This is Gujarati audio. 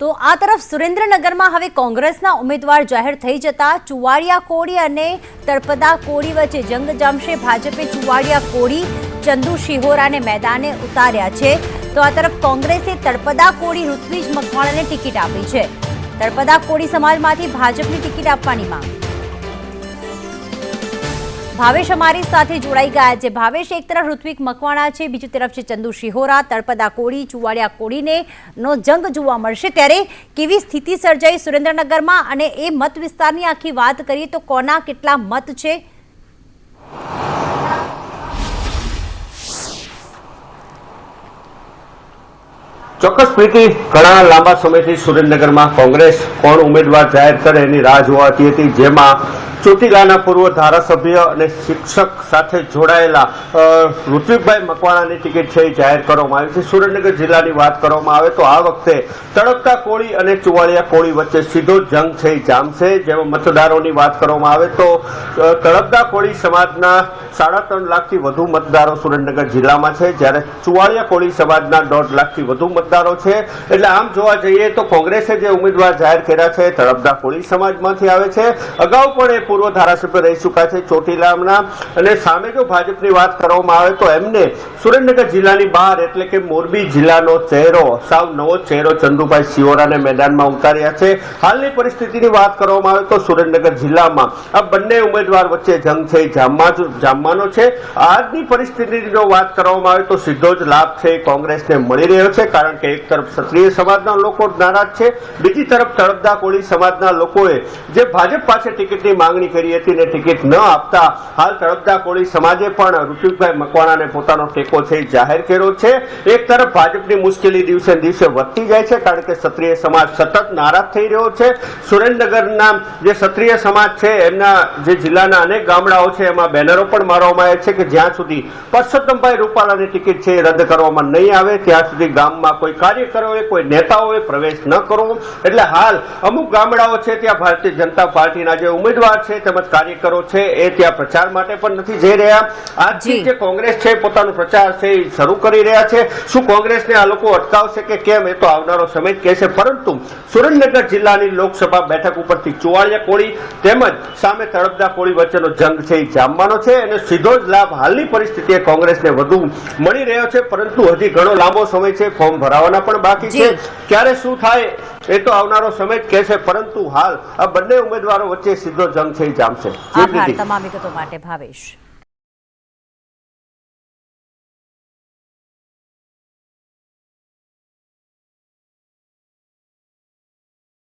તો આ તરફ સુરેન્દ્રનગરમાં હવે કોંગ્રેસના ઉમેદવાર જાહેર થઈ જતા ચુવાડિયા કોળી અને તળપદા કોળી વચ્ચે જંગ જામશે. ભાજપે ચુવાડિયા કોળી, ચંદુ શિહોરાને મેદાને ઉતાર્યા છે. તો આ તરફ કોંગ્રેસે તળપદા કોળી ઋત્વિજ મકવાણાને ટિકિટ આપી છે. તળપદા કોળી સમાજમાંથી ભાજપની ટિકિટ આપવાની માંગ. ભાવેશ અમારી સાથે જોડાઈ ગયા છે. ભાવેશ, એક તરફ ઋત્વિક મકવાણા છે, બીજી તરફ છે ચંદુ શિહોરા, તળપદા કોળી, ચુવાડિયા કોળીને નો જંગ જોવા મળશે. ત્યારે કેવી સ્થિતિ સર્જાઈ સુરેન્દ્રનગરમાં અને એ મત વિસ્તારની આખી વાત કરીએ તો કોના કેટલા મત છે? ચોક્કસ પ્રીતિ, ઘણા લાંબા સમયથી સુરેન્દ્રનગરમાં કોંગ્રેસ કોણ ઉમેદવાર જાહેર કરે એની રાહ જોવાતી હતી, જેમાં ચોટીલાના પૂર્વ ધારાસભ્ય અને શિક્ષક સાથે જોડાયેલા ઋત્વિકભાઈ મકવાણાની ટિકિટ છે જાહેર કરવામાં આવી છે. સુરેન્દ્રનગર જિલ્લાની વાત કરવામાં આવે તો આ વખતે તડકતા કોળી અને ચુવાળિયા કોળી વચ્ચે સીધો જંગ છે, એ જામશે જેમાં મતદારોની વાત કરવામાં આવે તો તડકતા કોળી સમાજના સાડા ત્રણ લાખથી વધુ મતદારો સુરેન્દ્રનગર જિલ્લામાં છે. જ્યારે ચુવાળિયા કોળી સમાજના દોઢ લાખથી વધુ મતદારો છે. એટલે આમ જોવા જઈએ તો કોંગ્રેસે જે ઉમેદવાર જાહેર કર્યા છે, તળપદા કોળી સમાજમાંથી આવે છે. અગાઉ પણ એ પૂર્વ ધારાસભ્ય રહી ચૂક્યા છે, ચોટીલામના. અને સામે જો ભાજપની વાત કરવામાં આવે તો એમને સુરેન્દ્રનગર જિલ્લાની બહાર, એટલે કે મોરબી જિલ્લાનો ચહેરો, સાવ નવો ચહેરો ચંદુભાઈ શિવોરાને મેદાનમાં ઉતાર્યા છે. હાલની પરિસ્થિતિની વાત કરવામાં આવે તો સુરેન્દ્રનગર જિલ્લામાં આ બંને ઉમેદવાર વચ્ચે જંગ છે, જામમાં જામવા જામવાનો છે. આજની પરિસ્થિતિની વાત કરવામાં આવે તો સીધો જ લાભ છે, કોંગ્રેસને મળી રહ્યો છે, કારણ કે એક તરફ ક્ષત્રિય સમાજના લોકો નારાજ છે, બીજી તરફ તળપદા કોળી સમાજના લોકોએ જે ભાજપ પાસે ટિકિટની માંગણી કરી હતી ને ટિકિટ ન આપતા હાલ તળપદા કોળી સમાજે પણ ઋતુભાઈ મકવાણાને પોતાનો ટેકો છે જાહેર કર્યો છે. એક તરફ ભાજપની મુશ્કેલી દિવસે દિવસે વધતી જાય છે કારણ કે ક્ષત્રિય સમાજ સતત નારાજ થઈ રહ્યો છે. સુરેન્દ્રનગરના જે ક્ષત્રિય સમાજ છે, એમના જે જિલ્લાના અનેક ગામડાઓ છે, એમાં બેનરો પણ મારવામાં આવે છે કે જ્યાં સુધી પરસોત્તમભાઈ રૂપાલાની ટિકિટ છે રદ કરવામાં નહીં આવે, ત્યાં સુધી ગામમાં કોઈ કાર્યકરોએ કોઈ નેતાઓએ પ્રવેશ ન કરવો. એટલે હાલ અમુક ગામડાઓ છે ત્યાં ભારતીય જનતા પાર્ટીના જે ઉમેદવાર છે તેમજ કાર્યકરો છે એ ત્યાં પ્રચાર માટે પણ નથી જઈ રહ્યા. આજથી જે. કોંગ્રેસ છે પોતાનો પ્રચાર છે એ શરૂ કરી રહ્યા છે. શું કોંગ્રેસને આ લોકો અટકાવશે કે કેમ એ તો આવનારો સમય કહેશે. પરંતુ સુરેન્દ્રનગર જિલ્લાની લોકસભા બેઠક ઉપરથી ચુવાડિયા કોળી તેમજ સામે તળપદા કોળી વચ્ચેનો જંગ છે એ જામવાનો છે અને સીધો જ લાભ હાલની પરિસ્થિતિએ કોંગ્રેસને વધુ મળી રહ્યો છે. પરંતુ હજી ઘણો લાંબો સમય છે ફોર્મ ભરાવાના પણ બાકી છે. ક્યારે શું થાય એ તો આવનારો સમય જ કહેશે પરંતુ હાલ આ બંને ઉમેદવારો વચ્ચે સીધો જંગ થઈ જામશે. આભાર તમામ વિગતો માટે ભાવેશ.